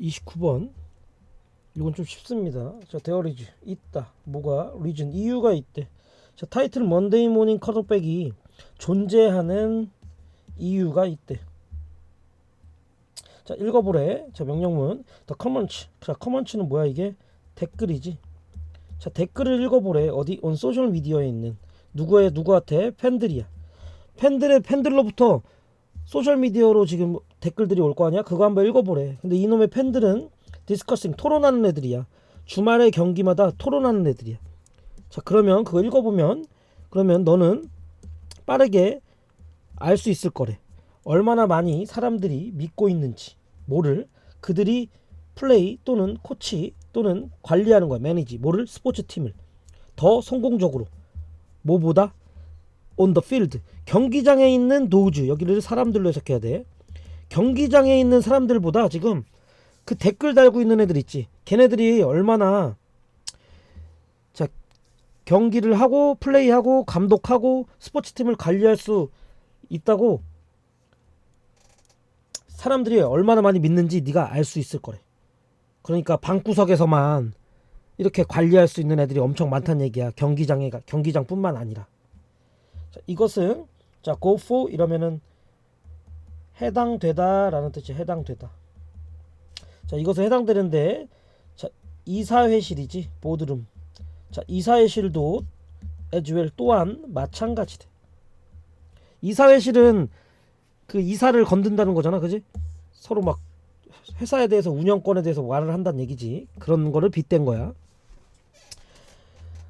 29번 이건 좀 쉽습니다. 자, 데어리즈 있다. 뭐가 리즌 이유가 있대. 자, 타이틀 먼데이 모닝 컷오백이 존재하는 이유가 있대. 자, 읽어보래. 자, 명령문. 더 커먼치. 자, 커먼치는 뭐야 이게? 댓글이지. 자, 댓글을 읽어보래. 어디? 온 소셜 미디어에 있는 누구의 누구한테? 팬들이야. 팬들의 팬들로부터 소셜 미디어로 지금 댓글들이 올 거 아니야? 그거 한번 읽어보래. 근데 이놈의 팬들은 디스커싱 토론하는 애들이야. 주말의 경기마다 토론하는 애들이야. 자 그러면 그거 읽어보면 그러면 너는 빠르게 알 수 있을 거래. 얼마나 많이 사람들이 믿고 있는지 뭐를 그들이 플레이 또는 코치 또는 관리하는 거야 매니지 뭐를 스포츠 팀을 더 성공적으로 뭐보다 the field. 경기장에 있는 도우즈 여기를 사람들로 해석해야 돼. 경기장에 있는 사람들보다 지금 그 댓글 달고 있는 애들 있지. 걔네들이 얼마나 자 경기를 하고 플레이하고 감독하고 스포츠팀을 관리할 수 있다고 사람들이 얼마나 많이 믿는지 네가 알 수 있을 거래. 그러니까 방구석에서만 이렇게 관리할 수 있는 애들이 엄청 많다는 얘기야. 경기장에 가- 경기장뿐만 아니라 자, 이것은 자 go for 이러면은 해당되다라는 뜻이 해당되다. 자 이것은 해당되는데 자 이사회실이지 보드룸. 자 이사회실도 as well 또한 마찬가지돼. 이사회실은 그 이사를 건든다는 거잖아, 그지? 서로 막 회사에 대해서 운영권에 대해서 말을 한다는 얘기지. 그런 거를 빗댄 거야.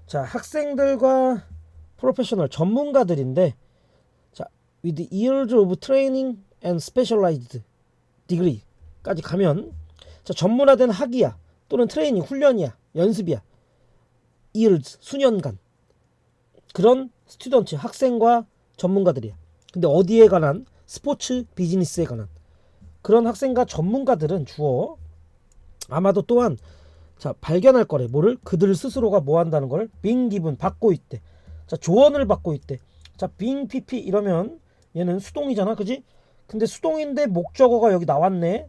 자 학생들과 프로페셔널 전문가들인데 자 with years of training and specialized degree까지 가면 자 전문화된 학위야 또는 트레이닝 훈련이야 연습이야 years 수년간 그런 스튜던트 학생과 전문가들이야. 근데 어디에 관한? 스포츠 비즈니스에 관한. 그런 학생과 전문가들은 주어 아마도 또한 자 발견할 거래. 뭐를? 그들 스스로가 뭐 한다는 걸 being given 받고 있대 자 조언을 받고 있대. 자 being pp 이러면 얘는 수동이잖아 그지? 근데 수동인데 목적어가 여기 나왔네.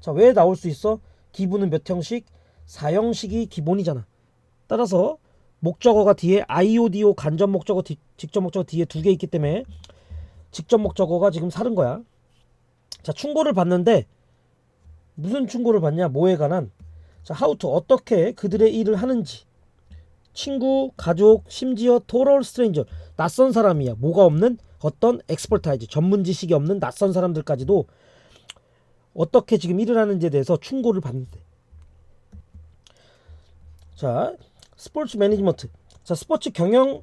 자 왜 나올 수 있어? 기분은 몇 형식? 4형식이 기본이잖아. 따라서 목적어가 뒤에 IODO 간접 목적어 뒤, 직접 목적어 뒤에 두 개 있기 때문에 직접 목적어가 지금 사른 거야. 자 충고를 받는데 무슨 충고를 받냐? 뭐에 관한? 자 how to 어떻게 그들의 일을 하는지 친구, 가족, 심지어 total stranger 낯선 사람이야. 뭐가 없는 어떤 엑스퍼타이즈 전문 지식이 없는 낯선 사람들까지도 어떻게 지금 일을 하는지에 대해서 충고를 받는데. 자, 스포츠 매니지먼트. 자, 스포츠 경영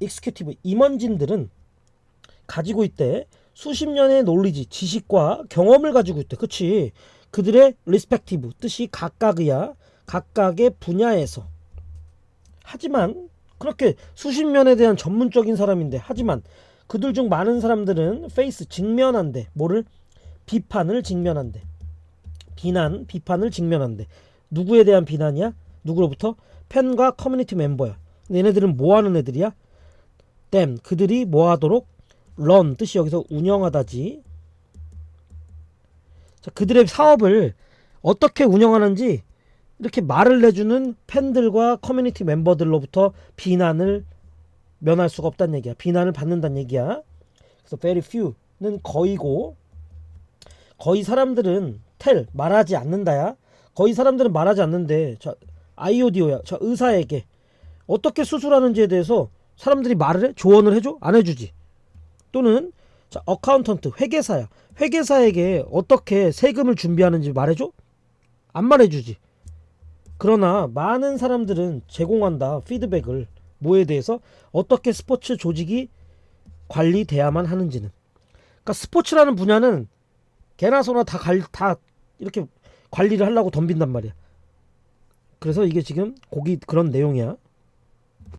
익스큐티브 임원진들은 가지고 있대. 수십 년의 논리지, 지식과 경험을 가지고 있대. 그치? 그들의 리스펙티브 뜻이 각각이야. 각각의 분야에서 하지만 그렇게 수십 년에 대한 전문적인 사람인데 하지만 그들 중 많은 사람들은 페이스 직면한대 뭐를? 비판을 직면한대 비난 비판을 직면한대 누구에 대한 비난이야? 누구로부터? 팬과 커뮤니티 멤버야. 얘네들은 뭐 하는 애들이야? 댐 그들이 뭐 하도록? 런 뜻이 여기서 운영하다지. 자 그들의 사업을 어떻게 운영하는지 이렇게 말을 내주는 팬들과 커뮤니티 멤버들로부터 비난을 면할 수가 없다는 얘기야. 비난을 받는다는 얘기야. 그래서 very few는 거의고 거의 사람들은 tell 말하지 않는다야. 거의 사람들은 말하지 않는데 자 IODO야. 자 의사에게 어떻게 수술하는지에 대해서 사람들이 말을 해? 조언을 해줘? 안 해주지. 또는 자 어카운턴트 회계사야. 회계사에게 어떻게 세금을 준비하는지 말해줘? 안 말해주지. 그러나 많은 사람들은 제공한다 피드백을 뭐에 대해서? 어떻게 스포츠 조직이 관리돼야만 하는지는. 그러니까 스포츠라는 분야는 개나 소나 다, 갈, 다 이렇게 관리를 하려고 덤빈단 말이야. 그래서 이게 지금 거기 그런 내용이야